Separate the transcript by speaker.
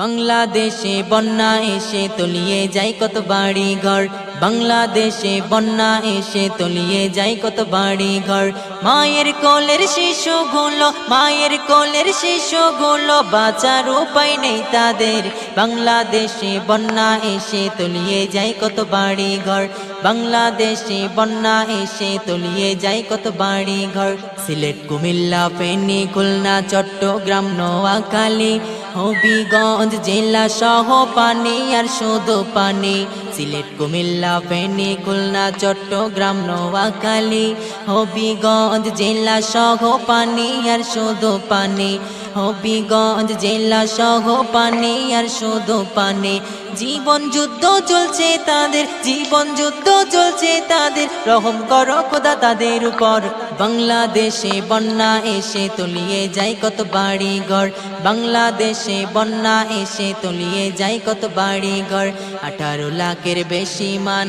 Speaker 1: বাংলাদেশে বন্যা এসে তলিয়ে যায় কত বাড়ি ঘর বাংলাদেশে বন্যা এসে তলিয়ে যায় কত বাড়ি ঘর মায়ের কোলের শিশুগুলো, মায়ের কোলের শিশুগুলো বাঁচার উপায় নেই তাদের। বাংলাদেশে বন্যা এসে তলিয়ে যায় কত বাড়ি ঘর বাংলাদেশে বন্যা এসে তলিয়ে যায় কত বাড়ি ঘর সিলেট, কুমিল্লা, ফেনী, খুলনা, চট্টগ্রাম, নোয়াখালী হবিগঞ্জ জেলা সহ পানি আর শুধু পানি। সিলেট, কুমিল্লা, ফেনী, খুলনা, চট্টগ্রাম, নোয়াখালী, হবিগঞ্জ জেলা সহ পানি আর শুধু পানি। হবিগঞ্জ জেলা সহ পানি আর শুধু পানি। জীবন যুদ্ধ চলছে তাদের, জীবন যুদ্ধ চলছে তাদের। রহম করো খোদা তাদের উপর। বাংলাদেশে বন্যা এসে তলিয়ে যায় কত বাড়ি ঘর বাংলাদেশে বন্যা এসে তলিয়ে যায় কত বাড়ি ঘর আঠারো লাখের বেশি মানুষ